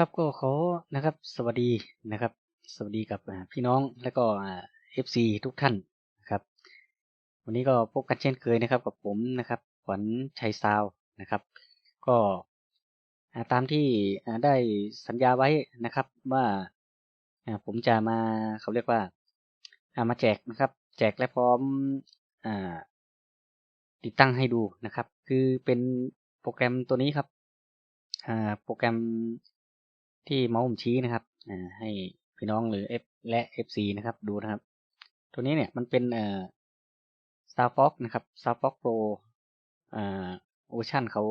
ครับก็ขอนะครับ สวัสดีนะครับ สวัสดีกับพี่น้องและก็เอฟซีทุกท่านนะครับ วันนี้ก็พบกันเช่นเคยนะครับ กับผมนะครับขวัญชัยซาวนะครับ ก็ตามที่ได้สัญญาไว้นะครับ ว่าผมจะมาเขาเรียกว่ามาแจกนะครับ แจกและพร้อมอติดตั้งให้ดูนะครับ คือเป็นโปรแกรมตัวนี้ครับโปรแกรม ที่เมาส์ผมชี้นะครับอให้พี่น้องหรือ F และ FC นะครับดูนะครับ ตัวนี้เนี่ยมันเป็นเอ่อ Starfox นะครับ Starfox Pro อ่าเวอร์ชันเขา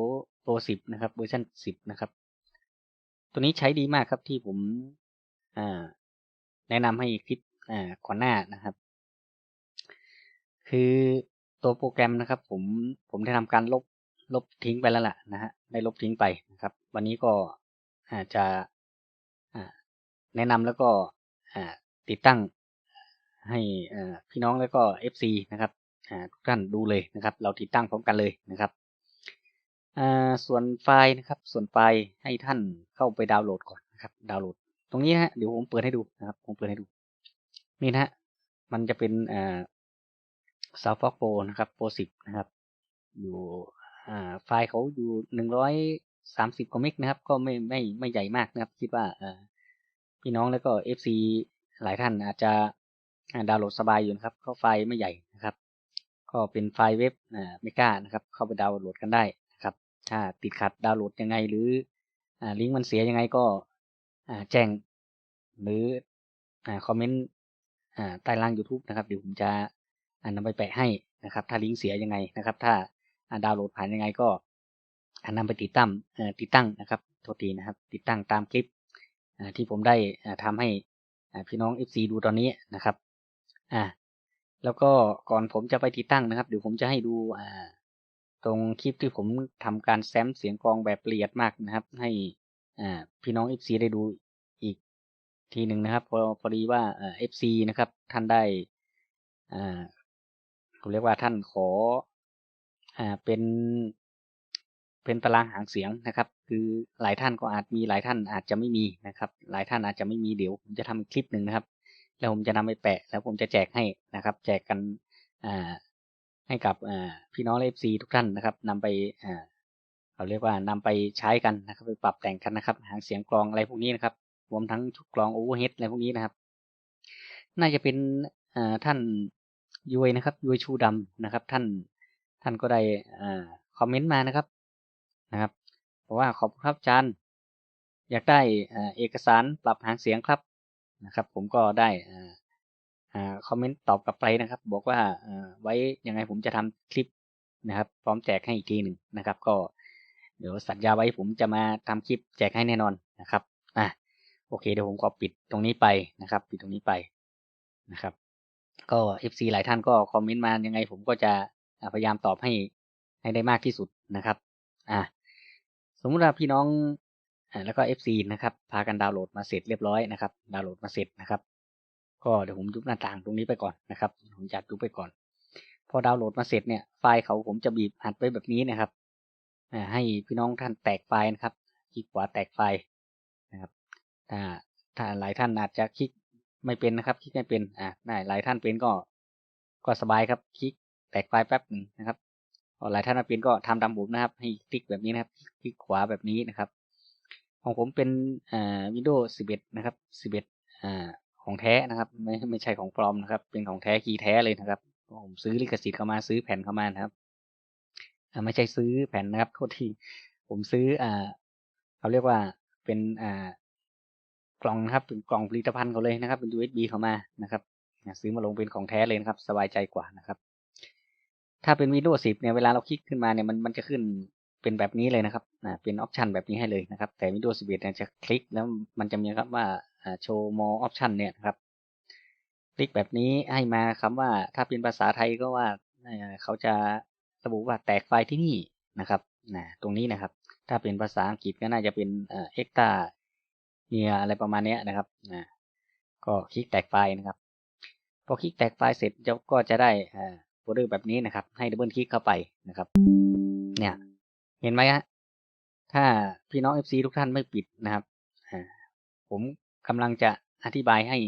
Pro 10 นะครับเวอร์ชัน10 นะครับ ตัวนี้ใช้ดีมากครับที่ผมอ่าแนะนำให้คลิปอ่าก่อนหน้านะครับ คือตัวโปรแกรมนะครับ ผมผมได้ทำการลบลบทิ้งไปแล้วล่ะนะฮะได้ลบทิ้งไปนะครับ วันนี้ก็อาจจะ แนะนำแล้วก็ติดตั้งให้พี่น้องแล้วก็ FC นะครับทุกท่านดูเลยนะครับ เราติดตั้งพร้อมกันเลยนะครับส่วนไฟล์นะครับ ส่วนไฟล์ให้ท่านเข้าไปดาวน์โหลดก่อนนะครับ ดาวน์โหลด ตรงนี้ฮะเดี๋ยวผมเปิดให้ดูนะครับ ผมเปิดให้ดู นี่นะฮะมันจะเป็นอ่า s o u t h f o x Pro นะครับ Pro 10นะครับ อยู่ไฟล์เขาอยู่หนึ่งร้อยสามสิบกว่าเมกนะครับ ก็ไม่ไม่ไม่ใหญ่มากนะครับ คิดว่า พี่น้องแล้วก็ FC หลายท่านอาจจะดาวน์โหลดสบายอยู่นะครับ เข้าไฟล์ไม่ใหญ่นะครับ ก็เป็นไฟล์เว็บไม่กล้านะครับ เข้าไปดาวน์โหลดกันได้นะครับ ถ้าติดขัดดาวน์โหลดยังไงหรือลิงก์มันเสียยังไงก็แจ้งหรือคอมเมนต์ใต้ล่าง YouTube นะครับเดี๋ยวผมจะอ่านำไปแปะให้นะครับ ถ้าลิงก์เสียยังไงนะครับ ถ้าดาวน์โหลดผ่านยังไงก็นำไปติดตั้งติดตั้งนะครับโทษทีนะครับ ติดตั้งตามคลิป ที่ผมได้ทำให้พี่น้อง FC ดูตอนนี้นะครับอ่าแล้วก็ก่อนผมจะไปติดตั้งนะครับเดี๋ยวผมจะให้ดูอ่าตรงคลิปที่ผมทำการแซมเสียงกองแบบละเอียดมากนะครับ ให้อ่าพี่น้อง FC ได้ดูอีกทีหนึ่งนะครับพอพอดีว่าเอฟซีนะครับ ท่านได้อ่าผมเรียกว่าท่านขออ่าเป็นเป็นตารางหางเสียงนะครับ คือหลายท่านก็อาจมีหลายท่านอาจจะไม่มีนะครับ หลายท่านอาจจะไม่มีเดี๋ยวผมจะทำคลิปหนึ่งนะครับ แล้วผมจะนำไปแปะ แล้วผมจะแจกให้นะครับ แจกกันอ่าให้กับอ่าพี่น้องเอฟซีทุกท่านนะครับนำไปอ่าเราเรียกว่านำไปใช้กันนะครับ ไปปรับแต่งกันนะครับ หางเสียงกลองอะไรพวกนี้นะครับ รวมทั้งชุดกลองโอเวอร์เฮดอะไรพวกนี้นะครับ น่าจะเป็นอ่าท่านยุ้ยนะครับยุ้ยชูดำนะครับ ท่านท่านก็ได้อ่าคอมเมนต์มานะครับนะครับ เพราะว่าขอบคุณครับอาจารย์ อยากได้เอกสารปรับหางเสียงครับนะครับ ผมก็ได้คอมเมนต์ตอบกลับไปนะครับ บอกว่าไว้ยังไงผมจะทำคลิปนะครับพร้อมแจกให้อีกทีหนึ่งนะครับ ก็เดี๋ยวสัญญาไว้ผมจะมาทำคลิปแจกให้แน่นอนนะครับอะโอเคเดี๋ยวผมก็ปิดตรงนี้ไปนะครับ ปิดตรงนี้ไปนะครับ ก็ FC หลายท่านก็คอมเมนต์มายังไงผมก็จะพยายามตอบให้ให้ได้มากที่สุดนะครับ อะ สมมุติว่าพี่น้องแล้วก็ FC นะครับ พากันดาวน์โหลดมาเสร็จเรียบร้อยนะครับ ดาวน์โหลดมาเสร็จนะครับ ก็เดี๋ยวผมยุบหน้าต่างตรงนี้ไปก่อนนะครับ ผมจัดยุบไปก่อน พอดาวน์โหลดมาเสร็จเนี่ย ไฟล์เขาผมจะบีบอัดไว้แบบนี้นะครับให้พี่น้องท่านแตกไฟล์นะครับ คลิกขวาแตกไฟล์นะครับ ถ้าถ้าหลายท่านอาจจะคลิกไม่เป็นนะครับ คลิกไม่เป็น อ่าได้หลายท่านเป็นก็ ก็สบายครับ คลิกแตกไฟล์แป๊บหนึ่งนะครับ หลายท่านเป็นก็ทำตามผมนะครับ ให้คลิกแบบนี้นะครับ คลิกขวาแบบนี้นะครับ ของผมเป็นอ่า Windows 11 นะครับ 11 อ่า ของแท้นะครับ ไม่ไม่ใช่ของปลอมนะครับ เป็นของแท้คีย์แท้เลยนะครับ ผมซื้อลิขสิทธิ์เข้ามาซื้อแผ่นเข้ามานะครับไม่ใช่ซื้อแผ่นนะครับโทษทีผมซื้ออ่าเขาเรียกว่าเป็นอ่ากล่องนะครับเป็นกล่องผลิตภัณฑ์เขาเลยนะครับ เป็น USB เข้ามานะครับซื้อมาลงเป็นของแท้เลยนะครับ สบายใจกว่านะครับ ถ้าเป็น Windows 10 เนี่ยเวลาเราคลิกขึ้นมาเนี่ยมันมันจะขึ้นเป็นแบบนี้เลยนะครับอ่าเป็นออปชันแบบนี้ให้เลยนะครับ แต่ Windows 11 เนี่ยจะคลิกแล้วมันจะมีครับว่าโชว์ more option เนี่ยครับคลิกแบบนี้ให้มาคำว่าถ้าเป็นภาษาไทยก็ว่าเขาจะระบุว่าแตกไฟล์ที่นี่นะครับนะตรงนี้นะครับ ถ้าเป็นภาษาอังกฤษก็น่าจะเป็นเอ็กตาเนียอะไรประมาณนี้นะครับนะก็คลิกแตกไฟล์นะครับ พอคลิกแตกไฟล์เสร็จก็จะได้ โฟลเดอร์แบบนี้นะครับ ให้ดับเบิลคลิกเข้าไปนะครับ เนี่ย เห็นไหมฮะถ้าพี่น้อง FC ทุกท่านไม่ปิดนะครับผมกำลังจะอธิบายให้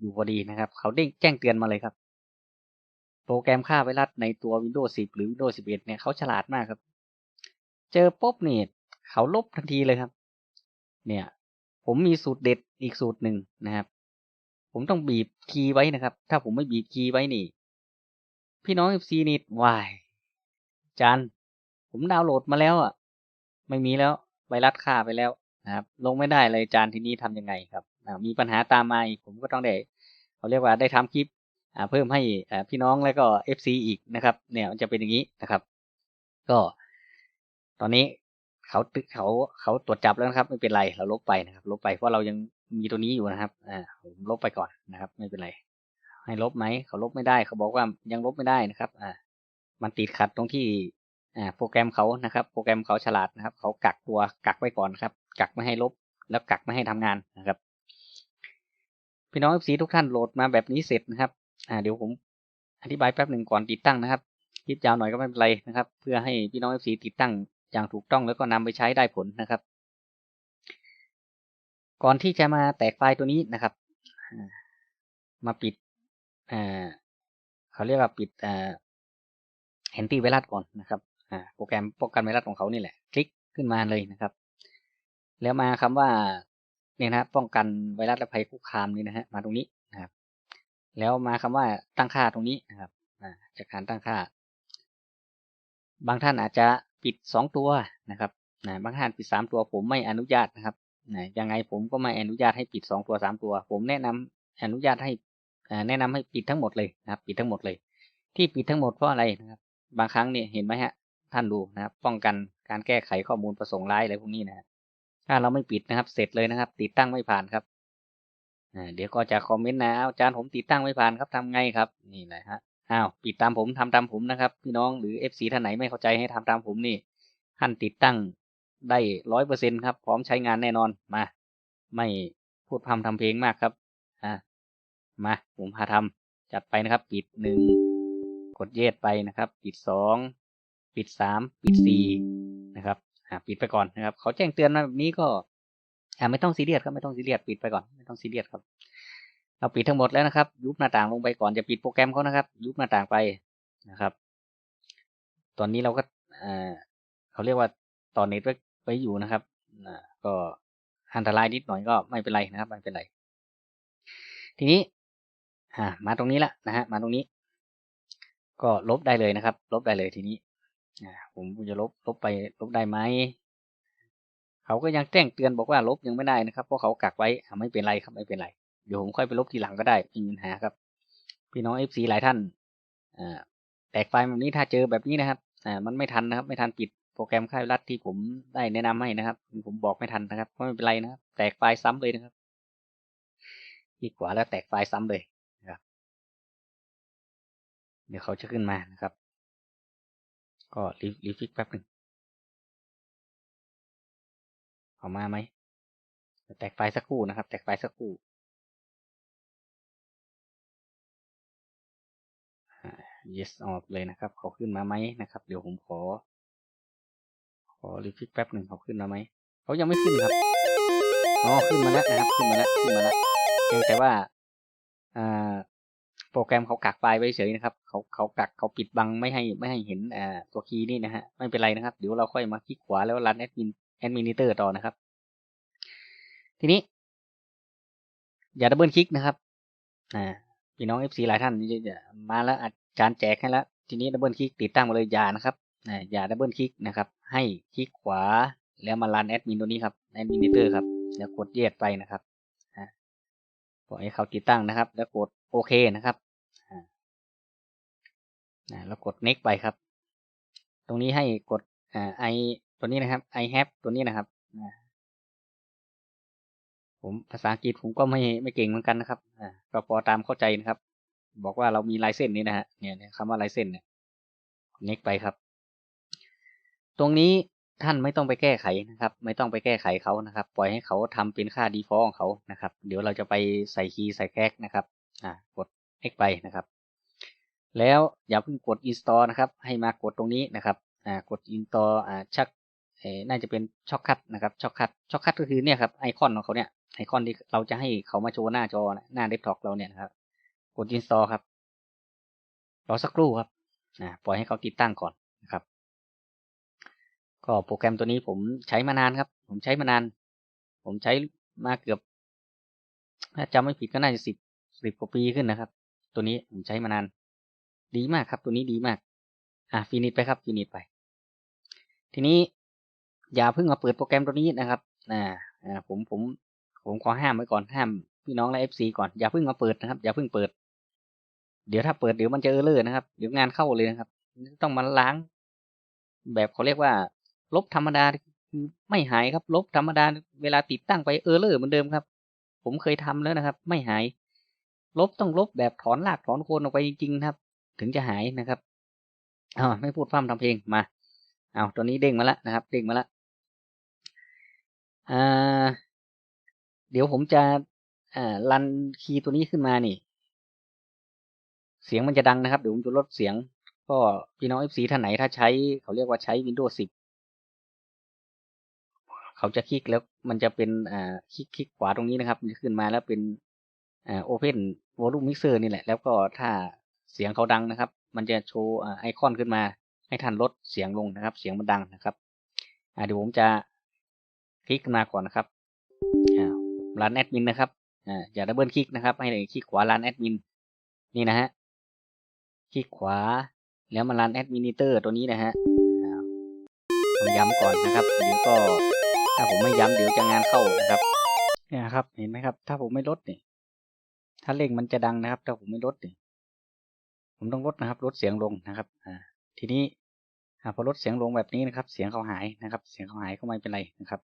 อยู่พอดีนะครับ เขาเด้งแจ้งเตือนมาเลยครับ โปรแกรมฆ่าไวรัสในตัว Windows 10 หรือ Windows 11 เนี่ยเขาฉลาดมากครับ เจอปุ๊บเนี่ยเขาลบทันทีเลยครับ เนี่ย ผมมีสูตรเด็ดอีกสูตรหนึ่งนะครับ ผมต้องบีบคีย์ไว้นะครับ ถ้าผมไม่บีบคีย์ไว้นี่ พี่น้อง FC นี่วายจานผมดาวน์โหลดมาแล้วอะ ไม่มีแล้วไวรัสฆ่าไปแล้วนะครับ ลงไม่ได้เลยจานทีนี้ทำยังไงครับมีปัญหาตามมาอีกผมก็ต้องได้เขาเรียกว่าได้ทำคลิปเพิ่มให้พี่น้องแล้วก็ FC อีกนะครับ เนี่ยมันจะเป็นอย่างนี้นะครับ ก็ ตอนนี้เขาตึกเขาเขาตรวจจับแล้วนะครับ ไม่เป็นไรเราลบไปนะครับ ลบไปเพราะเรายังมีตัวนี้อยู่นะครับ อ่าผมลบไปก่อนนะครับ ไม่เป็นไร ให้ลบไหมเขาลบไม่ได้ เขาบอกว่ายังลบไม่ได้นะครับ อ่า มันติดขัดตรงที่ อ่า โปรแกรมเขานะครับ โปรแกรมเขาฉลาดนะครับ เขากักตัวกักไว้ก่อนครับ กักไม่ให้ลบ แล้วกักไม่ให้ทำงานนะครับ พี่น้องเอฟซีทุกท่านโหลดมาแบบนี้เสร็จนะครับ อ่า เดี๋ยวผมอธิบายแป๊บหนึ่งก่อนติดตั้งนะครับคลิปยาวหน่อยก็ไม่เป็นไรนะครับ เพื่อให้พี่น้องเอฟซีติดตั้งอย่างถูกต้องแล้วก็นำไปใช้ได้ผลนะครับ ก่อนที่จะมาแตกไฟล์ตัวนี้นะครับ มาปิด เขาเรียกว่าปิดแอนตี้ไวรัสก่อนนะครับโปรแกรมป้องกันไวรัสของเขานี่แหละ คลิกขึ้นมาเลยนะครับ แล้วมาคำว่าเนี่ยนะป้องกันไวรัสและภัยคุกคามนี่นะฮะมาตรงนี้นะครับ แล้วมาคำว่าตั้งค่าตรงนี้นะครับจากการตั้งค่า บางท่านอาจจะปิดสองตัวนะครับนะบางท่านปิดสามตัวผมไม่อนุญาตนะครับนะยังไงผมก็ไม่อนุญาตให้ปิดสองตัวสามตัว ผมแนะนำอนุญาตให้ แนะนำให้ปิดทั้งหมดเลยนะครับ ปิดทั้งหมดเลย ที่ปิดทั้งหมดเพราะอะไรนะครับ บางครั้งเนี่ยเห็นไหมฮะ ท่านดูนะครับ ป้องกันการแก้ไขข้อมูลประสงค์ร้ายอะไรพวกนี้นะถ้าเราไม่ปิดนะครับ เสร็จเลยนะครับ ติดตั้งไม่ผ่านครับเดี๋ยวก็จะคอมเมนต์นะอาจารย์ผมติดตั้งไม่ผ่านครับทำไงครับ นี่แหละฮะอ้าวปิดตามผมทำตามผมนะครับพี่น้องหรือ FC ท่านไหนไม่เข้าใจให้ทำตามผมนี่ท่านติดตั้งได้ร้อยเปอร์เซ็นครับ พร้อมใช้งานแน่นอนมา ไม่พูดพำทำเพลงมากครับ มาผมพาทำจัดไปนะครับ ปิดหนึ่งกดเยดไปนะครับ ปิดสองปิดสามปิดสี่นะครับปิดไปก่อนนะครับเขาแจ้งเตือนมาแบบนี้ก็ไม่ต้องซีเรียสครับไม่ต้องซีเรียสปิดไปก่อนไม่ต้องซีเรียสครับ เราปิดทั้งหมดแล้วนะครับ ยุบหน้าต่างลงไปก่อนจะปิดโปรแกรมเขานะครับ ยุบหน้าต่างไปนะครับ ตอนนี้เราก็เขาเรียกว่าต่อเน็ตไว้ไว้อยู่นะครับก็อันตรายนิดหน่อยก็ไม่เป็นไรนะครับไม่เป็นไรทีนี้ อ่ามาตรงนี้ละนะฮะมาตรงนี้ ก็ลบได้เลยนะครับ ลบได้เลยทีนี้อผมจะลบลบไปลบได้ไหมเขาก็ยังแจ้งเตือนบอกว่าลบยังไม่ได้นะครับเพราะเขากักไว้ไม่เป็นไรครับไม่เป็นไรเดี๋ยวผมค่อยไปลบทีหลังก็ได้ไม่มีปัญหาครับ พี่น้องเอฟซีหลายท่านอแตกไฟล์แบบนี้ถ้าเจอแบบนี้นะครับอมันไม่ทันนะครับ ไม่ทันปิดโปรแกรมค่ายรัดที่ผมได้แนะนำให้นะครับ ผมบอกไม่ทันนะครับก็ไม่เป็นไรนะครับ แตกไฟล์ซ้ำเลยนะครับดีกว่าแล้วแตกไฟล์ซ้ำเลย เดี๋ยวเขาจะขึ้นมานะครับ ก็รีรีฟิกแป๊บหนึ่งออกมาไหมแตกไฟสักครู่นะครับ แตกไฟสักครู่ yes ออกเลยนะครับ เขาขึ้นมาไหมนะครับ เดี๋ยวผมขอ ขอรีฟิกแป๊บหนึ่งเขาขึ้นมาไหม เขายังไม่ขึ้นครับ อ๋อ ขึ้นมาแล้วนะครับ ขึ้นมาแล้ว ขึ้นมาแล้วเพียงแต่ว่า อ่า โปรแกรมเขากักไฟล์ไว้เฉยนะครับเขาเขากักเขาปิดบังไม่ให้ไม่ให้เห็นอ่าตัวคีย์นี่นะฮะไม่เป็นไรนะครับ เดี๋ยวเราค่อยมาคลิกขวาแล้วรันแอดมินแอดมินิเตอร์ต่อนะครับ ทีนี้ อย่าดับเบิลคลิกนะครับอ่าพี่น้อง FC หลายท่านจะมาแล้วอาจารย์แจกให้แล้วทีนี้ดับเบิลคลิกติดตั้งมาเลยอย่านะครับอย่าดับเบิลคลิกนะครับ ให้คลิกขวาแล้วมารันแอดมินตัวนี้ครับแอดมินิเตอร์ครับแล้วกดแยกไปนะครับปล่อยให้เขาติดตั้งนะครับ แล้วกด โอเคนะครับแล้วกด next ไปครับ ตรงนี้ให้กดไอตัวนี้นะครับ i have ตัวนี้นะครับผมภาษาอังกฤษผมก็ไม่ไม่เก่งเหมือนกันนะครับอ่าก็พอตามเข้าใจนะครับ บอกว่าเรามีลายเส้นนี้นะฮะเนี่ยคำว่าลายเส้นเนี่ยเน็กไปครับ ตรงนี้ท่านไม่ต้องไปแก้ไขนะครับ ไม่ต้องไปแก้ไขเขานะครับ ปล่อยให้เขาทำเป็นค่า default ของเขานะครับ เดี๋ยวเราจะไปใส่คีย์ใส่แก๊กนะครับอ่า กด X ไปนะครับ แล้วอย่าเพิ่งกด install นะครับ ให้มากดตรงนี้นะครับกด install ชักน่าจะเป็นช็อคคัตนะครับช็อคคัตช็อคคัตก็คือเนี่ยครับไอคอนของเขาเนี่ยไอคอนที่เราจะให้เขามาโชว์หน้าจอหน้าเดสก์ท็อปเราเนี่ยนะครับ กด install ครับรอสักครู่ครับปล่อยให้เขาติดตั้งก่อนนะครับ ก็โปรแกรมตัวนี้ผมใช้มานานครับ ผมใช้มานาน ผมใช้มาเกือบถ้าจำไม่ผิดก็น่าจะสิบ สิบกว่าปีขึ้นนะครับ ตัวนี้ผมใช้มานาน ดีมากครับ ตัวนี้ดีมาก อะฟินิชไปครับฟินิชไป ทีนี้อย่าเพิ่งมาเปิดโปรแกรมตัวนี้นะครับอ่าอ่าผมผมผมขอห้ามไว้ก่อนห้ามพี่น้องและเอฟซีก่อนอย่าเพิ่งมาเปิดนะครับ อย่าเพิ่งเปิด เดี๋ยวถ้าเปิดเดี๋ยวมันจะเออร์เลอร์นะครับ เดี๋ยวงานเข้าเลยนะครับ ต้องมาล้าง แบบเขาเรียกว่า ลบธรรมดาไม่หายครับ ลบธรรมดา เวลาติดตั้งไปเออร์เลอร์เหมือนเดิมครับ ผมเคยทำแล้วนะครับ ไม่หาย ลบต้องลบแบบถอนรากถอนโคนออกไปจริงๆนะครับ ถึงจะหายนะครับอ่าไม่พูดพร่ำทำเพลงมาเอาตัวนี้เด้งมาแล้วนะครับ เด้งมาแล้วอ่าเดี๋ยวผมจะอ่ารันคีย์ตัวนี้ขึ้นมานี่ เสียงมันจะดังนะครับ เดี๋ยวผมจะลดเสียง ก็พี่น้อง FC ท่านไหนถ้าใช้เขาเรียกว่าใช้ Windows 10เขาจะคลิกแล้วมันจะเป็นอ่าคลิกคลิกขวาตรงนี้นะครับ มันจะขึ้นมาแล้วเป็น อ่า Open Volume Mixer นี่แหละ แล้วก็ถ้าเสียงเขาดังนะครับ มันจะโชว์ไอคอนขึ้นมา ให้ท่านลดเสียงลงนะครับ เสียงมันดังนะครับอ่าเดี๋ยวผมจะคลิกขึ้นมาก่อนนะครับอ่ารันแอดมินนะครับอ่าอย่าดับเบิลคลิกนะครับ ให้คลิกขวารันแอดมินนี่นะฮะคลิกขวา แล้วมารันแอดมินิเตอร์ตัวนี้นะฮะผมย้ำก่อนนะครับเดี๋ยวก็ถ้าผมไม่ย้ำเดี๋ยวจะงานเข้านะครับเนี่ยครับ เห็นไหมครับ ถ้าผมไม่ลดเนี่ย ถ้าเร่งมันจะดังนะครับ ถ้าผมไม่ลดเนี่ยผมต้องลดนะครับ ลดเสียงลงนะครับ อ่า ทีนี้พอลดเสียงลงแบบนี้นะครับ เสียงเขาหายนะครับ เสียงเขาหายก็ไม่เป็นไรนะครับ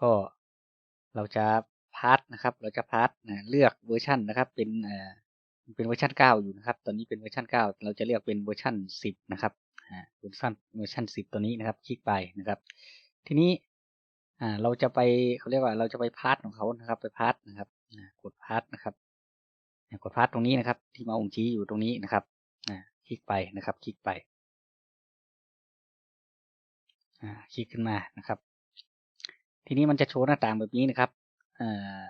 ก็เราจะพาร์ทนะครับ เราจะพาร์ทเลือกเวอร์ชันนะครับ เป็นเอ่อเป็นเวอร์ชันเก้าอยู่นะครับ ตอนนี้เป็นเวอร์ชันเก้าเราจะเลือกเป็นเวอร์ชันสิบนะครับเวอร์ชันเวอร์ชันสิบตัวนี้นะครับ คลิกไปนะครับ ทีนี้ อ่า เราจะไปเขาเรียกว่า เราจะไปพาร์ทของเขานะครับ ไปพาร์ทนะครับ กดพาร์ทนะครับกดพาร์ทตรงนี้นะครับ ที่มาองค์ชี้อยู่ตรงนี้นะครับคลิกไปนะครับ คลิกไปคลิกขึ้นมานะครับ ทีนี้มันจะโชว์หน้าต่างแบบนี้นะครับอ่า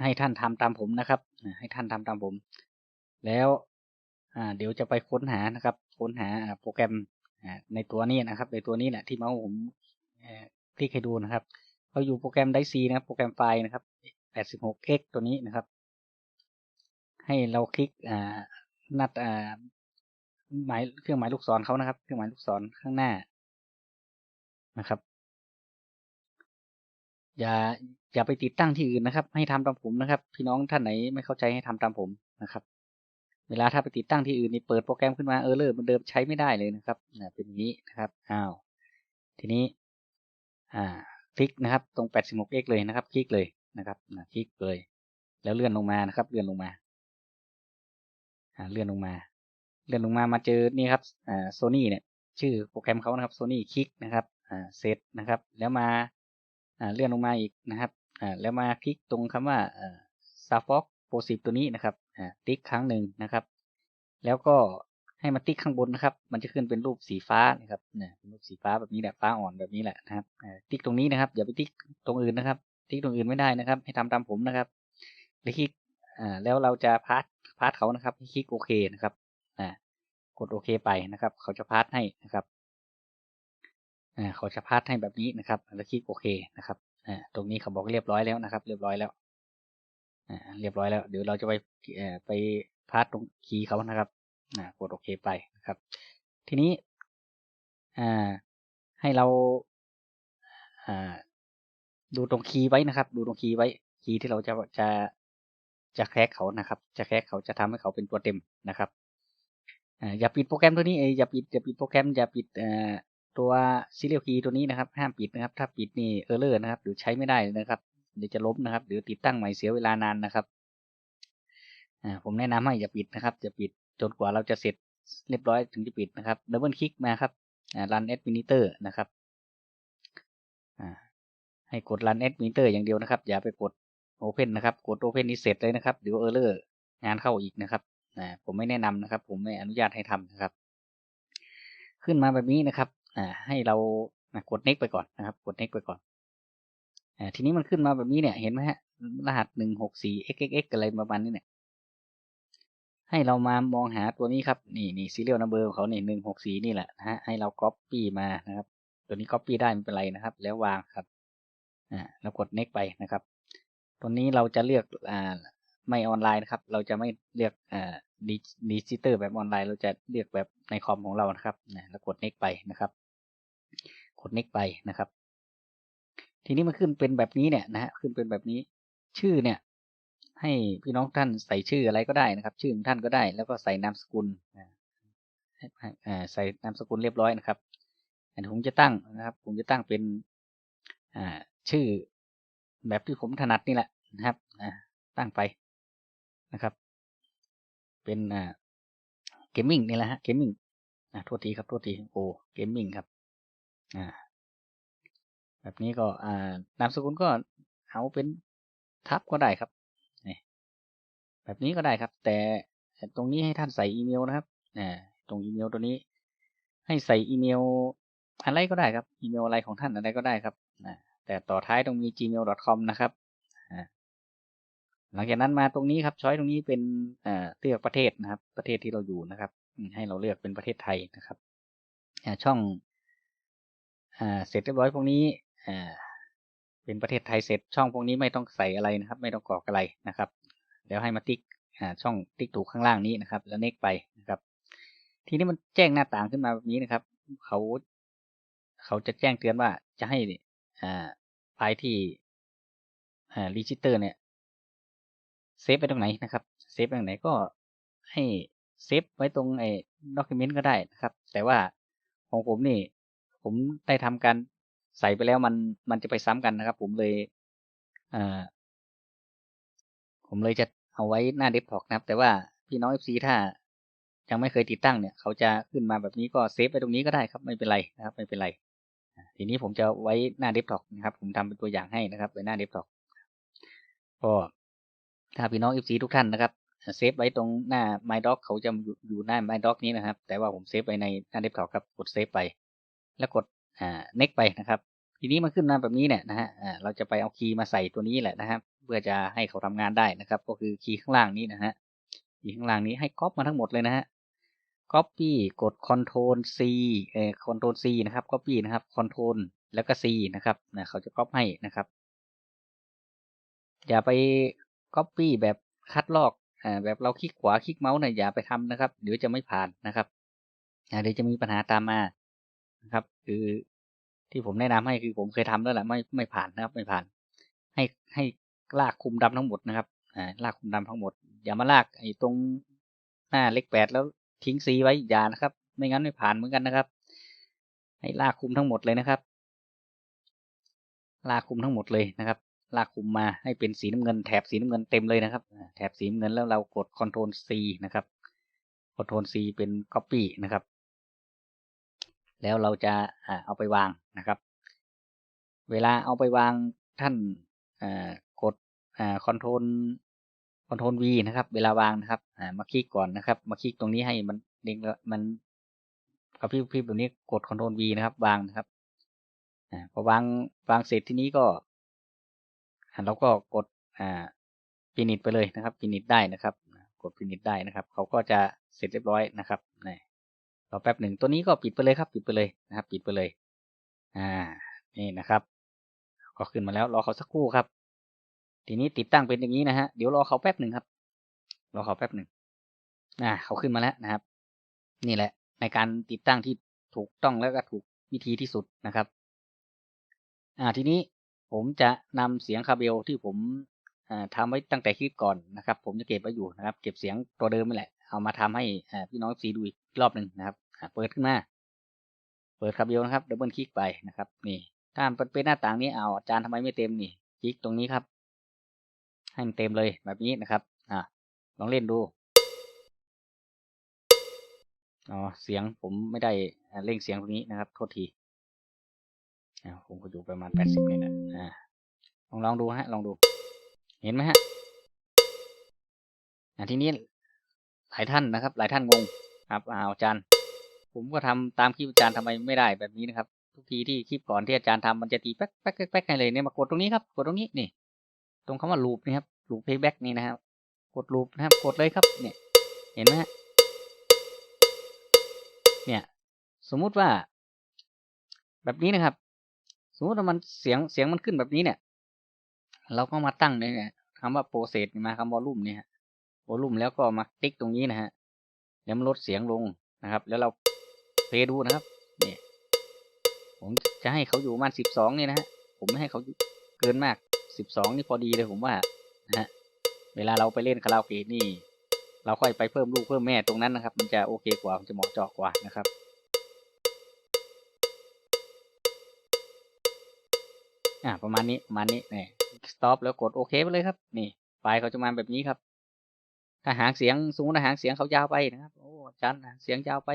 ให้ท่านทำตามผมนะครับ ให้ท่านทำตามผม แล้วเดี๋ยวจะไปค้นหานะครับ ค้นหาโปรแกรมในตัวนี้นะครับ ในตัวนี้แหละที่เมาส์ผมคลิกให้ดูนะครับเราอยู่โปรแกรมไดซีนะครับ โปรแกรมไฟล์นะครับ 86x ตัวนี้นะครับ ให้เราคลิกอ่านัดอ่าหมายเครื่องหมายลูกศรเขานะครับ เครื่องหมายลูกศรข้างหน้านะครับ อย่าอย่าไปติดตั้งที่อื่นนะครับ ให้ทำตามผมนะครับ พี่น้องท่านไหนไม่เข้าใจให้ทำตามผมนะครับ เวลาถ้าไปติดตั้งที่อื่นนี่เปิดโปรแกรมขึ้นมาเออเลอร์มันเดิมใช้ไม่ได้เลยนะครับเป็นอย่างนี้นะครับอ้าวทีนี้ อ่า คลิกนะครับ ตรง 86x เลยนะครับ คลิกเลย นะครับคลิกเลย แล้วเลื่อนลงมานะครับ เลื่อนลงมาเลื่อนลงมา เลื่อนลงมามาเจอนี่ครับอ่าโซนี่เนี่ย ชื่อโปรแกรมเขานะครับโซนี่คลิกนะครับอ่าเซตนะครับ แล้วมาอ่าเลื่อนลงมาอีกนะครับอ่าแล้วมาคลิกตรงคำว่าอ่าซาฟอกโปรสิบตัวนี้นะครับอ่าติ๊กครั้งหนึ่งนะครับ แล้วก็ให้มันติ๊กข้างบนนะครับ มันจะขึ้นเป็นรูปสีฟ้านะครับเนี่ยเป็นรูปสีฟ้าแบบนี้แหละฟ้าอ่อนแบบนี้แหละนะครับติ๊กตรงนี้นะครับ อย่าไปติ๊กตรงอื่นนะครับ ติ๊กตรงอื่นไม่ได้นะครับ ให้ทำตามผมนะครับแล้วคลิกอ่าแล้วเราจะพาร์ทพาร์ทเขานะครับให้คลิกโอเคนะครับอ่ากดโอเคไปนะครับ เขาจะพาร์ทให้นะครับอ่าเขาจะพาร์ทให้แบบนี้นะครับ แล้วคลิกโอเคนะครับอ่าตรงนี้เขาบอกเรียบร้อยแล้วนะครับ เรียบร้อยแล้วอ่าเรียบร้อยแล้ว เดี๋ยวเราจะไปเอ่อไปพาร์ทตรงคีย์เขานะครับอ่ากดโอเคไปนะครับ ทีนี้อ่าให้เราอ่า ดูตรงคีย์ไว้นะครับ ดูตรงคีย์ไว้ คีย์ที่เราจะจะจะแครกเขานะครับ จะแครกเขาจะทำให้เขาเป็นตัวเต็มนะครับอย่าปิดโปรแกรมตัวนี้เออย่าปิดอย่าปิดโปรแกรมอย่าปิดตัวซีเรียลคีย์ตัวนี้นะครับ ห้ามปิดนะครับ ถ้าปิดนี่เออร์เลอร์นะครับหรือใช้ไม่ได้นะครับเดี๋ยวจะล้มนะครับหรือติดตั้งใหม่เสียเวลานานนะครับผมแนะนำให้อย่าปิดนะครับอย่าปิดจนกว่าเราจะเสร็จเรียบร้อยถึงจะปิดนะครับดับเบิลคลิกมาครับ run administrator นะครับ ให้กด run editor อย่างเดียวนะครับ อย่าไปกด open นะครับ กด open นี้เสร็จเลยนะครับ เดี๋ยว error งานเข้าอีกนะครับผมไม่แนะนำนะครับ ผมไม่อนุญาตให้ทำนะครับ ขึ้นมาแบบนี้นะครับให้เรานะกด next ไปก่อนนะครับ กด next ไปก่อนอ่าทีนี้มันขึ้นมาแบบนี้เนี่ย เห็นไหมฮะ รหัสหนึ่งหกสี่ xxx อะไรประมาณนี้เนี่ย ให้เรามามองหาตัวนี้ครับ นี่นี่ serial number ของเขาเนี่ยหนึ่งหกสี่นี่แหละนะฮะ ให้เรา copy มานะครับ ตัวนี้ copy ได้ไม่เป็นไรนะครับ แล้ววางครับ อ่าแล้วกด next ไปนะครับตัวนี้เราจะเลือกอ่าไม่ออนไลน์นะครับ เราจะไม่เลือกอ่าดิจิเตอร์แบบออนไลน์ เราจะเลือกแบบในคอมของเรานะครับนะแล้วกด next ไปนะครับ กด next ไปนะครับ ทีนี้มันขึ้นเป็นแบบนี้เนี่ยนะฮะขึ้นเป็นแบบนี้ ชื่อเนี่ย ให้พี่น้องท่านใส่ชื่ออะไรก็ได้นะครับ ชื่อของท่านก็ได้ แล้วก็ใส่นามสกุลใส่นามสกุลเรียบร้อยนะครับอันผมจะตั้งนะครับ ผมจะตั้งเป็นอ่า ชื่อแบบที่ผมถนัดนี่แหละนะครับตั้งไปนะครับ เป็นเกมมิ่งนี่แหละฮะเกมมิ่งอ่าโทษทีครับโทษทีโอ้เกมมิ่งครับอ่าแบบนี้ก็อ่านามสกุลก็เอาเป็นทับก็ได้ครับนี่แบบนี้ก็ได้ครับ แต่ตรงนี้ให้ท่านใส่อีเมลนะครับอ่าตรงอีเมลตัวนี้ ให้ใส่อีเมลอะไรก็ได้ครับ อีเมลอะไรของท่านอะไรก็ได้ครับ แต่ต่อท้ายต้องมี gmail.com นะครับหลังจากนั้นมาตรงนี้ครับช้อยตรงนี้เป็นเลือกประเทศนะครับ ประเทศที่เราอยู่นะครับ ให้เราเลือกเป็นประเทศไทยนะครับช่องเสร็จเรียบร้อยพวกนี้เป็นประเทศไทยเสร็จช่องพวกนี้ไม่ต้องใส่อะไรนะครับ ไม่ต้องกรอกอะไรนะครับเดี๋ยวให้มาติ๊กช่องติ๊กถูกข้างล่างนี้นะครับ แล้วเน็กไปนะครับ ทีนี้มันแจ้งหน้าต่างขึ้นมาแบบนี้นะครับเขาเขาจะแจ้งเตือนว่าจะให้ ไฟล์ที่รีจิสเตอร์เนี่ยเซฟไปตรงไหนนะครับเซฟไปตรงไหนก็ให้เซฟไว้ตรงไอ้ด็อกิเมนต์ก็ได้นะครับ แต่ว่าของผมนี่ ผมได้ทำการใส่ไปแล้วมันมันจะไปซ้ำกันนะครับ ผมเลยอ่าผมเลยจะเอาไว้หน้าเดสก์ท็อปนะครับ แต่ว่าพี่น้อง FC ถ้ายังไม่เคยติดตั้งเนี่ย เขาจะขึ้นมาแบบนี้ก็เซฟไปตรงนี้ก็ได้ครับ ไม่เป็นไรนะครับ ไม่เป็นไร ทีนี้ผมจะไว้หน้าเดสก์ท็อปนะครับ ผมทำเป็นตัวอย่างให้นะครับไว้หน้าเดสก์ท็อปก็ถ้าพี่น้อง FC ทุกท่านนะครับเซฟไว้ตรงหน้า My Doc เขาจะอยู่หน้า My Doc นี้นะครับ แต่ว่าผมเซฟไว้ในหน้าเดสก์ท็อปครับกดเซฟไป แล้วกดอ่า next ไปนะครับ ทีนี้มันขึ้นมาแบบนี้เนี่ยนะฮะอ่าเราจะไปเอาคีย์มาใส่ตัวนี้แหละนะครับ เพื่อจะให้เขาทำงานได้นะครับ ก็คือคีย์ข้างล่างนี้นะฮะคีย์ข้างล่างนี้ให้ก๊อปมาทั้งหมดเลยนะฮะ copy กด control C เอ่อ control C นะครับ copy นะครับ control แล้วก็ C นะครับนะเขาจะก๊อปให้นะครับ อย่าไป copy แบบคัดลอกอ่าแบบเราคลิกขวาคลิกเมาส์เนี่ยอย่าไปทำนะครับ เดี๋ยวจะไม่ผ่านนะครับเดี๋ยวจะมีปัญหาตามมานะครับ คือที่ผมแนะนำให้คือผมเคยทำแล้วแหละไม่ไม่ผ่านนะครับ ไม่ผ่าน ให้ให้ลากคุมดำทั้งหมดนะครับอ่าลากคุมดำทั้งหมด อย่ามาลากไอ้ตรงหน้าเลขแปดแล้ว ทิ้งซีไว้อย่านะครับ ไม่งั้นไม่ผ่านเหมือนกันนะครับ ให้ลากคุมทั้งหมดเลยนะครับ ลากคุมทั้งหมดเลยนะครับ ลากคุมมาให้เป็นสีน้ำเงินแถบสีน้ำเงินเต็มเลยนะครับ แถบสีน้ำเงินแล้วเรากด Ctrl C นะครับ Ctrl C เป็น Copy นะครับ แล้วเราจะเอาไปวางนะครับ เวลาเอาไปวางท่านกด Ctrl Ctrl V นะครับ เวลาวางนะครับมาคลิกก่อนนะครับ มาคลิกตรงนี้ให้มันเด้งมันกระพริบพริบแบบนี้กด Ctrl V นะครับ วางนะครับอพอวางวางเสร็จที่นี้ก็เราก็กด อ่าฟินิชไปเลยนะครับฟินิชได้นะครับ กดฟินิชได้นะครับ เขาก็จะเสร็จเรียบร้อยนะครับนี่รอแป๊บหนึ่งตัวนี้ก็ปิดไปเลยครับ ปิดไปเลยนะครับ ปิดไปเลย อ่า นี่นะครับ ก็ขึ้นมาแล้ว รอเขาสักครู่ครับ ทีนี้ติดตั้งเป็นอย่างนี้นะฮะ เดี๋ยวรอเขาแป๊บหนึ่งครับ รอเขาแป๊บหนึ่งอ่าเขาขึ้นมาแล้วนะครับ นี่แหละ ในการติดตั้งที่ถูกต้องแล้วก็ถูกวิธีที่สุดนะครับ อ่า ทีนี้ผมจะนำเสียงคาเบลที่ผมทำไว้ตั้งแต่คลิปก่อนนะครับ ผมจะเก็บไว้อยู่นะครับ เก็บเสียงตัวเดิมนี่แหละ เอามาทำให้พี่น้องซีดูอีกรอบหนึ่งนะครับ เปิดขึ้นมา เปิดคาเบลนะครับดับเบิลคลิกไปนะครับ นี่ถ้ามันเป็นหน้าต่างนี้เอาอาจารย์ทำไมไม่เต็มนี่ คลิกตรงนี้ครับ ให้มันเต็มเลยแบบนี้นะครับ อ่าลองเล่นดูอ๋อเสียงผมไม่ได้เร่งเสียงตรงนี้นะครับโทษทีผมก็อยู่ประมาณแปดสิบนี่นะอ่าลองลองดูฮะ ลองดู เห็นไหมฮะอ่าทีนี้หลายท่านนะครับ หลายท่านงงครับอ้าวอาจารย์ ผมก็ทำตามคลิปอาจารย์ทำไมไม่ได้แบบนี้นะครับ ทุกทีที่คลิปก่อนที่อาจารย์ทำมันจะตีแป๊กแป๊กแป๊กแป๊กให้เลยเนี่ยมากดตรงนี้ครับ กดตรงนี้นี่ ตรงคำว่า loop นี่ครับ loop playback นี่นะครับ กด loop นะครับ กดเลยครับ เนี่ย เห็นไหมฮะ เนี่ย สมมุติว่า แบบนี้นะครับ สมมติว่ามันเสียงเสียงมันขึ้นแบบนี้เนี่ย เราก็มาตั้งเนี่ยคำว่า process มาคำวอลลุ่มเนี่ยวอลลุ่มแล้วก็มาติ๊กตรงนี้นะฮะแล้วมันลดเสียงลงนะครับ แล้วเราเพลย์ดูนะครับเนี่ยผมจะให้เขาอยู่ประมาณสิบสองเนี่ยนะฮะผมไม่ให้เขาเกินมาก สิบสองนี่พอดีเลยผมว่านะฮะเวลาเราไปเล่นคาราโอเกะนี่ เราค่อยไปเพิ่มลูกเพิ่มแม่ตรงนั้นนะครับ มันจะโอเคกว่ามันจะเหมาะเจาะกว่านะครับอ่าประมาณนี้ประมาณนี้นี่ stop แล้วกดโอเคไปเลยครับ นี่ไฟล์เขาจะมาแบบนี้ครับ ถ้าหางเสียงสูงถ้าหางเสียงเขายาวไปนะครับโอ้อาจารย์หางเสียงยาวไป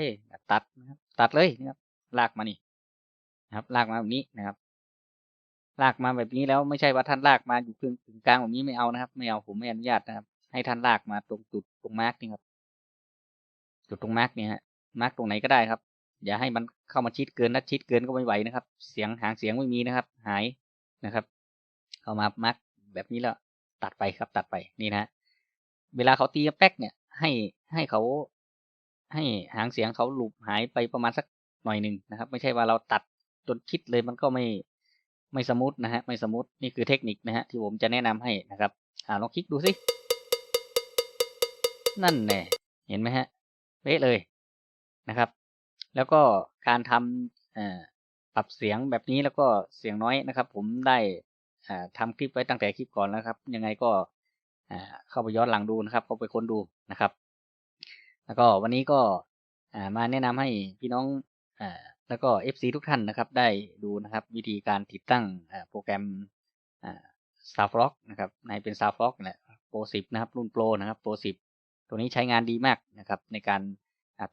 ตัดนะครับตัดเลยนะครับลากมานี่นะครับ ลากมาแบบนี้นะครับ ลากมาแบบนี้แล้วไม่ใช่ว่าท่านลากมาอยู่กึ่งกลางแบบนี้ไม่เอานะครับ ไม่เอาผมไม่อนุญาตนะครับ ให้ท่านลากมาตรงจุดตรงมาร์กนี่ครับ จุดตรงมาร์กเนี่ยฮะมาร์กตรงไหนก็ได้ครับ อย่าให้มันเข้ามาชิดเกินนัดชิดเกินก็ไม่ไหวนะครับ เสียงหางเสียงไม่มีนะครับ หายนะครับ เข้ามามาร์กแบบนี้แล้วตัดไปครับ ตัดไปนี่นะเวลาเขาตีแป๊กเนี่ย ให้ให้เขาให้หางเสียงเขาหลุดหายไปประมาณสักหน่อยหนึ่งนะครับ ไม่ใช่ว่าเราตัดจนคิดเลยมันก็ไม่ ไม่สมูทนะฮะไม่สมูทนี่คือเทคนิคนะฮะที่ผมจะแนะนำให้นะครับอ่าลองคลิกดูสินั่นแน่เห็นไหมฮะเป๊ะเลยนะครับ แล้วก็การทำปรับเสียงแบบนี้แล้วก็เสียงน้อยนะครับ ผมได้ทำคลิปไว้ตั้งแต่คลิปก่อนแล้วครับ ยังไงก็เข้าไปย้อนหลังดูนะครับ เข้าไปค้นดูนะครับ แล้วก็วันนี้ก็มาแนะนำให้พี่น้องอ แล้วก็ FC ทุกท่านนะครับได้ดูนะครับ วิธีการติดตั้งโปรแกรม s o u n d f l o g นะครับในเป็น s o u n d f l o g แหละโปร10นะครับ รุ่นโปรนะครับโปร10 ตัวนี้ใช้งานดีมากนะครับ ในการ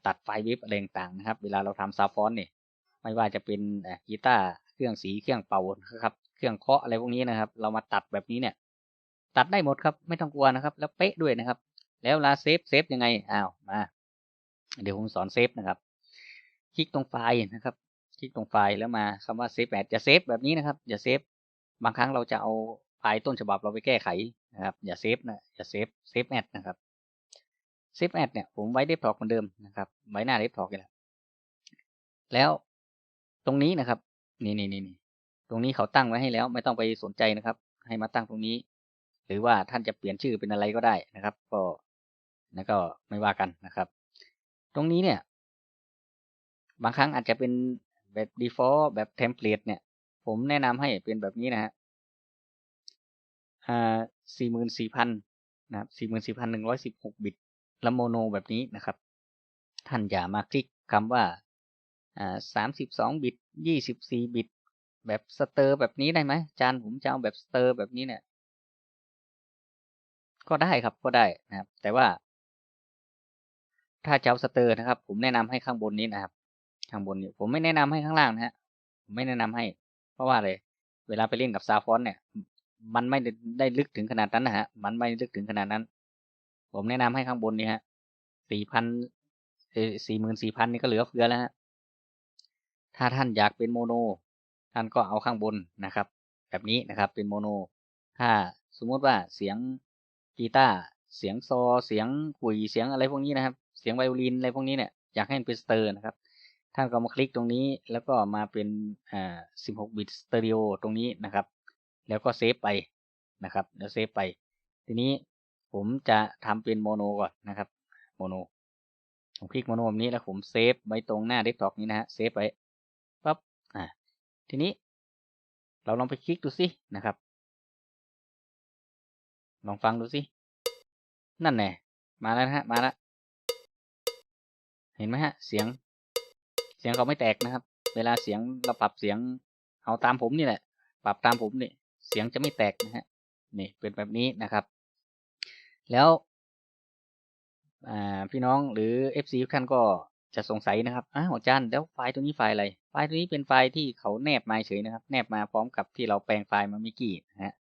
ตัดไฟล์เว็บอะไรต่างๆนะครับ เวลาเราทำซาวฟอนเนี่ยไม่ว่าจะเป็นกีตาร์เครื่องสีเครื่องเป่านะครับเครื่องเคาะอะไรพวกนี้นะครับ เรามาตัดแบบนี้เนี่ย ตัดได้หมดครับ ไม่ต้องกลัวนะครับ แล้วเป๊ะด้วยนะครับ แล้วเวลาเซฟเซฟยังไงอ้าวมาเดี๋ยวผมสอนเซฟนะครับ คลิกตรงไฟล์นะครับ คลิกตรงไฟล์แล้วมาคำว่าเซฟแอดอย่าเซฟแบบนี้นะครับ อย่าเซฟบางครั้งเราจะเอาไฟล์ต้นฉบับเราไปแก้ไขนะครับ อย่าเซฟนะอย่าเซฟเซฟแอดนะครับเซฟแอดเนี่ยผมไว้เดสก์ท็อปเหมือนเดิมนะครับไว้หน้าเดสก์ท็อปกันแล้วแล้วตรงนี้นะครับ นี่นี่นี่นี่ตรงนี้เขาตั้งไว้ให้แล้ว ไม่ต้องไปสนใจนะครับ ให้มาตั้งตรงนี้ หรือว่าท่านจะเปลี่ยนชื่อเป็นอะไรก็ได้นะครับ ก็นั่นก็ไม่ว่ากันนะครับ ตรงนี้เนี่ย บางครั้งอาจจะเป็นแบบ default แบบ template เนี่ย ผมแนะนำให้เป็นแบบนี้นะฮะอ่าสี่หมื่นสี่พันนะครับสี่หมื่นสี่พันหนึ่งร้อยสิบหกบิตและโมโนแบบนี้นะครับ ท่านอย่ามาคลิกคำว่าอ่าสามสิบสองบิตยี่สิบสี่บิต แบบสเตอร์แบบนี้ได้ไหมจานผมจะเอาแบบสเตอร์แบบนี้เนี่ย ก็ได้ครับก็ได้นะครับ แต่ว่า ถ้าจะเอาสเตอร์นะครับ ผมแนะนำให้ข้างบนนี้นะครับางบนนี้ผมไม่แนะนำให้ข้างล่างนะฮะผมไม่แนะนำให้ เพราะว่าเลย เวลาไปเล่นกับซาฟอนเนี่ย มันไม่ได้ลึกถึงขนาดนั้นนะฮะ มันไม่ลึกถึงขนาดนั้น ผมแนะนำให้ข้างบนนี้ฮะสี่พันสี่หมื่นสี่พันนี่ก็เหลือเฟือแล้วฮะ ถ้าท่านอยากเป็นโมโน ท่านก็เอาข้างบนนะครับ แบบนี้นะครับ เป็นโมโน ถ้าสมมติว่าเสียงกีตาร์เสียงโซเสียงขุยเสียงอะไรพวกนี้นะครับ เสียงไวโอลินอะไรพวกนี้เนี่ย อยากให้เป็นสเตอร์นะครับ ท่านก็มาคลิกตรงนี้แล้วก็มาเป็นอ่า16 บิตสเตอริโอตรงนี้นะครับ แล้วก็เซฟไปนะครับ แล้วเซฟไป ทีนี้ผมจะทำเป็นโมโนก่อนนะครับ โมโน ผมคลิกโมโนแบบนี้แล้วผมเซฟไว้ตรงหน้าเดสก์ท็อปนี้นะฮะ เซฟไว้ปั๊บ อ่า ทีนี้ เราลองไปคลิกดูสินะครับ ลองฟังดูสิ นั่นแน่มาแล้วนะฮะ มาแล้ว เห็นไหมฮะ เสียง สียงเขาไม่แตกนะครับ เวลาเสียงเราปรับเสียงเอาตามผมนี่แหละ ปรับตามผมนี่เสียงจะไม่แตกนะฮะนี่เป็นแบบนี้นะครับ แล้วพี่น้องหรือ FC ทุกท่านก็จะสงสัยนะครับอ้าวอาจารย์แล้วไฟล์ตัวนี้ไฟล์อะไร ไฟล์ตัวนี้เป็นไฟล์ที่เขาแนบมาเฉยนะครับ แนบมาพร้อมกับที่เราแปลงไฟล์มาเมื่อกี้นะฮะ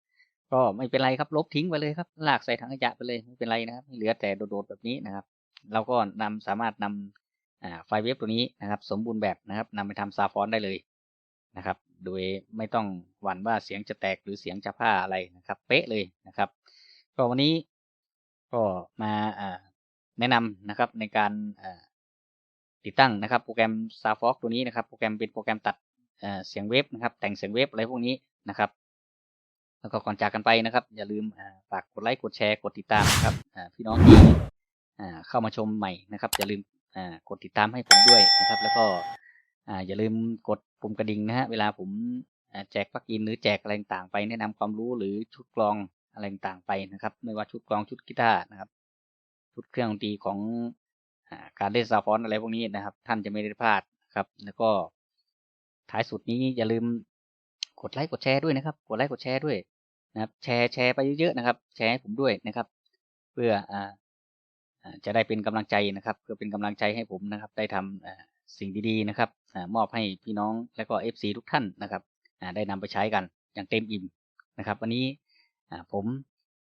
ก็ไม่เป็นไรครับ ลบทิ้งไปเลยครับ ลากใส่ถังขยะไปเลยไม่เป็นไรนะครับ เหลือแต่โดดๆแบบนี้นะครับ เราก็นำสามารถนำ ไฟล์เว็บตัวนี้นะครับ สมบูรณ์แบบนะครับนำไปทำซาฟอนได้เลยนะครับ โดยไม่ต้องหวั่นว่าเสียงจะแตกหรือเสียงจะพร่าอะไรนะครับ เป๊ะเลยนะครับ ก็วันนี้ก็มาแนะนำนะครับในการติดตั้งนะครับ โปรแกรม s a f o x ตัวนี้นะครับ โปรแกรมเป็นโปรแกรมตัดเสียงเวฟนะครับ แต่งเสียงเวฟอะไรพวกนี้นะครับ แล้วก็ก่อนจากกันไปนะครับ อย่าลืมฝากกดไลค์กดแชร์กดติดตามนะครับพี่น้องที่เข้ามาชมใหม่นะครับ อย่าลืม กดติดตามให้ผมด้วยนะครับ แล้วก็อ่าอย่าลืมกดปุ่มกระดิ่งนะฮะเวลาผมแจกปลั๊กอินหรือแจกอะไรต่างไปแนะนำความรู้หรือชุดกลองอะไรต่างไปนะครับ ไม่ว่าชุดกลองชุดกีตาร์นะครับ ชุดเครื่องดนตรีของอาการเล่นซาวฟอนอะไรพวกนี้นะครับ ท่านจะไม่ได้พลาดนะครับ แล้วก็ท้ายสุดนี้อย่าลืมกดไลค์กดแชร์ด้วยนะครับ กดไลค์กดแชร์ด้วยนะครับ แชร์แชร์ไปเยอะๆนะครับ แชร์ให้ผมด้วยนะครับ เพื่ออ่า จะได้เป็นกำลังใจนะครับ เพื่อเป็นกำลังใจให้ผมนะครับ ได้ทำอ่าสิ่งดีๆนะครับมอบให้พี่น้องและก็เอฟซีทุกท่านนะครับได้นำไปใช้กันอย่างเต็มอิ่มนะครับ วันนี้ผม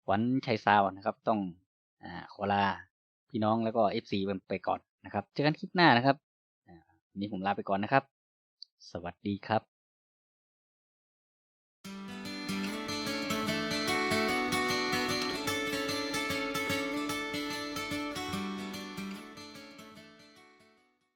หวันชัยซาวนะครับ ต้องขอลาพี่น้องแล้วก็เอฟซีไปก่อนนะครับ เจอกันคลิปหน้านะครับวันนี้ผมลาไปก่อนนะครับ สวัสดีครับ